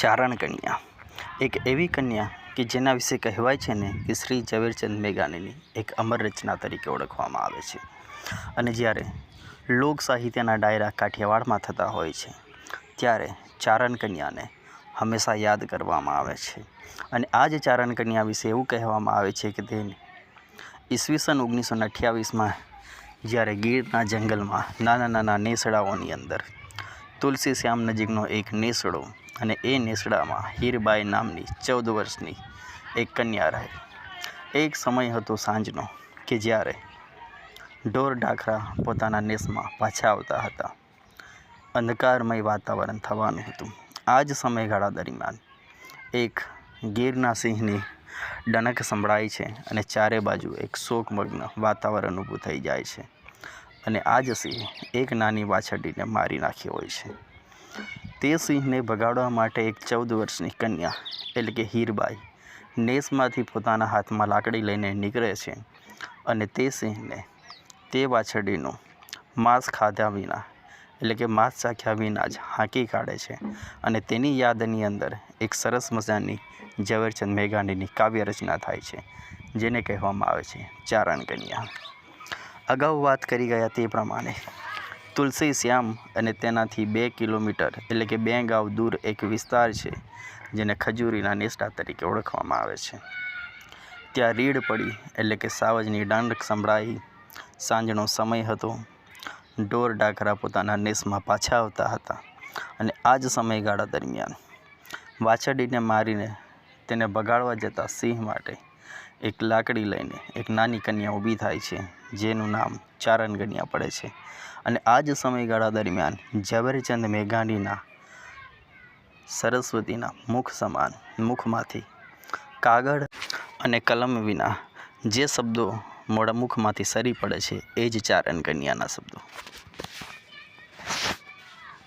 ચારણ કન્યા એક એવી કન્યા કે જેના વિશે કહેવાય છે ને કે શ્રી ઝવેરચંદ મેઘાણીની એક અમર રચના તરીકે ઓળખવામાં આવે છે. અને જ્યારે લોક સાહિત્યના ડાયરા કાઠિયાવાડમાં થતા હોય છે, ત્યારે ચારણ કન્યાને હંમેશા યાદ કરવામાં આવે છે. અને આ જ ચારણ કન્યા વિશે એવું કહેવામાં આવે છે કે તેને ઈસવીસન ઓગણીસો અઠ્યાવીસમાં જ્યારે ગીરના જંગલમાં નાના નાના નેસડાઓની અંદર તુલસી શ્યામ નજીકનો એક નેસડો અને એ નેસડામાં હીરબાઈ નામની ચૌદ વર્ષની એક કન્યા રહે. એક સમય હતો સાંજનો કે જ્યારે ઢોર ઢાખરા પોતાના નેસમાં પાછા આવતા હતા. અંધકારમય વાતાવરણ થવાનું હતું. આ જ સમયગાળા દરમિયાન એક ગીરના સિંહની ડનક સંભળાય છે અને ચારે બાજુ એક શોકમગ્ન વાતાવરણ ઊભું થઈ જાય છે. અને આ જ સિંહ એક નાની વાછરડીને મારી નાખી હોય છે. તે સિંહને ભગાડવા માટે એક ચૌદ વર્ષની કન્યા, એટલે કે હીરબાઈ, નેસમાંથી પોતાના હાથમાં લાકડી લઈને નીકળે છે અને તે સિંહને તે વાછરડીનું માંસ ખાધા વિના, એટલે કે માંસ ચાખ્યા વિના જ હાંકી કાઢે છે અને તેની યાદની અંદર એક સરસ મજાની ઝવેરચંદ મેઘાણીની કાવ્ય રચના થાય છે, જેને કહેવામાં આવે છે ચારણ કન્યા. અગાઉ વાત કરી ગયા તે પ્રમાણે તુલસી શ્યામ અને તેનાથી બે કિલોમીટર, એટલે કે બે ગાંવ દૂર એક વિસ્તાર છે, જેને ખજૂરીના નેસડા તરીકે ઓળખવામાં આવે છે. ત્યાં રીડ પડી, એટલે કે સાવજની દાંડક સંભળાઈ. સાંજનો સમય હતો. ઢોર ડાકરા પોતાના નેસમાં પાછા આવતા હતા અને આ જ સમયગાળા દરમિયાન વાછડીને મારીને તેને ભગાડવા જતા સિંહ માટે એક લાકડી લઈને એક નાની કન્યા ઊભી થાય છે. જેનું નામ ચારણ કન્યા પડે છે. અને આ જ સમયગાળા દરમિયાન ઝવેરચંદ મેઘાણીના સરસ્વતીના મુખ સમાન મુખમાંથી કાગળ અને કલમ વિના જે શબ્દો મોડા મુખમાંથી સરી પડે છે, એ જ ચારણ કન્યાના શબ્દો.